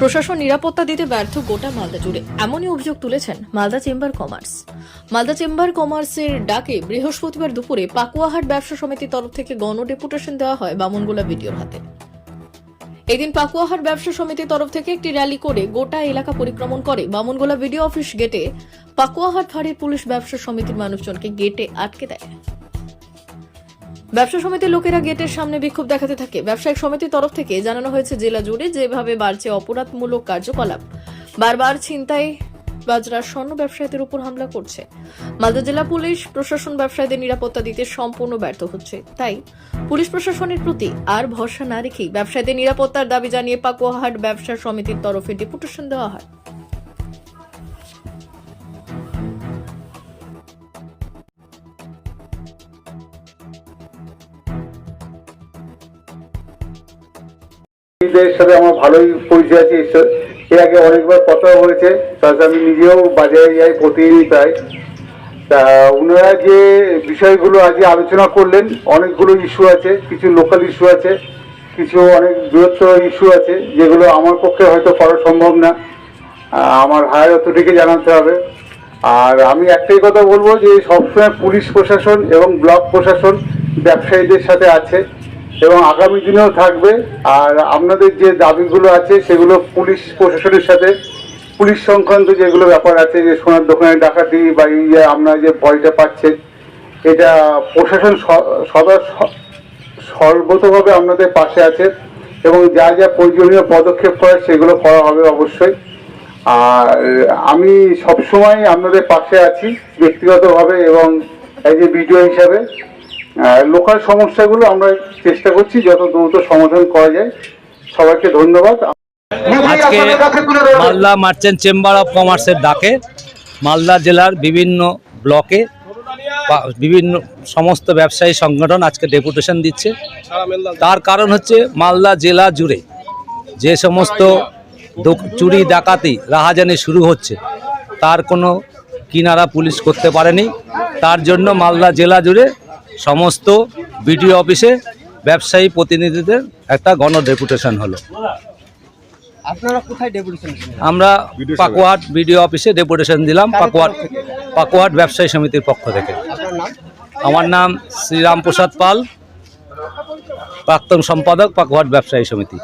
প্রশাসন নিরাপত্তা দিতে ব্যর্থ গোটা মালদা জুড়ে। এমনই অভিযোগ তুলেছেন Malda chamber commerce. Malda chamber কমার্সের ডাকে বৃহস্পতিবার দুপুরে পাকুয়াহাট ব্যবসা সমিতির তরফ থেকে গণ ডেপুটেশন দেওয়া হয় বামনগোলা ভিডিওর হাতে। এদিন পাকুয়াহাট ব্যবসা সমিতির তরফ থেকে একটি র্যালি করে গোটা এলাকা পরিক্রমণ করে বামনগোলা বিডিও অফিস গেটে পাকুয়াহাট ফাঁড়ির পুলিশ ব্যবসা সমিতির মানুষজনকে গেটে আটকে দেয়। ব্যবসা সমিতির লোকেরা গেটের সামনে বিক্ষোভ দেখাতে থাকে। ব্যবসায়িক সমিতির তরফ থেকে জানানো হয়েছে, জেলা জুড়ে যেভাবে বাড়ছে অপরাধমূলক কার্যকলাপ, বারবার ছিনতাই, বাজরা স্বর্ণ ব্যবসায়ীদের উপর হামলা করছে। মালদা জেলা পুলিশ প্রশাসন ব্যবসায়ীদের নিরাপত্তা দিতে সম্পূর্ণ ব্যর্থ হচ্ছে। তাই পুলিশ প্রশাসনের প্রতি আর ভরসা না রেখেই ব্যবসায়ীদের নিরাপত্তার দাবি জানিয়ে পাকুয়াহাট ব্যবসা সমিতির তরফে ডেপুটেশন দেওয়া হয়। এদের সাথে আমার ভালোই পরিচয় আছে, এর আগে অনেকবার কথা হয়েছে তাছাড়া আমি নিজেও বাজারে যাই প্রতিদিনই প্রায় তা ওনারা যে বিষয়গুলো আজকে আলোচনা করলেন, অনেকগুলো ইস্যু আছে, কিছু লোকাল ইস্যু আছে, কিছু অনেক বৃহত্তর ইস্যু আছে, যেগুলো আমার পক্ষে হয়তো করা সম্ভব না। আমার হায়ার অথরিটিকে জানাতে হবে। আর আমি একটাই কথা বলব যে সবসময় পুলিশ প্রশাসন এবং ব্লক প্রশাসন ব্যবসায়ীদের সাথে আছে। এবং আগামী দিনেও থাকবে। আর আপনাদের যে দাবিগুলো আছে, সেগুলো পুলিশ প্রশাসনের সাথে, পুলিশ সংক্রান্ত যেগুলো ব্যাপার আছে, যে সোনার দোকানে ডাকাতি বা এই যে আপনারা যে ভয়টা পাচ্ছেন, এটা প্রশাসন সদা সর্বতভাবে আপনাদের পাশে আছে এবং যা যা প্রয়োজনীয় পদক্ষেপ করে সেগুলো করা হবে অবশ্যই। আর আমি সবসময় আপনাদের পাশে আছি, ব্যক্তিগতভাবে এবং এই যে ভিডিও হিসাবে। লোকাল সমস্যাগুলো আমরা চেষ্টা করছি যত দ্রুত সমাধান করা যায়। সবাইকে ধন্যবাদ। আজকে মালদা মার্চেন্ট চেম্বার অফ কমার্সের ডাকে মালদা জেলার বিভিন্ন ব্লকে বিভিন্ন সমস্ত ব্যবসায়ী সংগঠন আজকে ডেপুটেশন দিচ্ছে। তার কারণ হচ্ছে মালদা জেলা জুড়ে যে সমস্ত চুরি ডাকাতি রাহাজানি শুরু হচ্ছে তার কোনো কিনারা পুলিশ করতে পারেনি। তার জন্য মালদা জেলা জুড়ে সমস্ত বিডিও অফিসে ব্যবসায়ী প্রতিনিধিদের একটা গণ ডেপুটেশন হলো। আপনারা কোথায় ডেপুটেশন আমরা পাকুয়াট বিডিও অফিসে ডেপুটেশন দিলাম পাকুয়াট পাকুয়াট ব্যবসায়ী সমিতির পক্ষ থেকে। আমার নাম শ্রীরামপ্রসাদ পাল প্রাক্তন সম্পাদক পাকুয়াট ব্যবসায়ী সমিতি।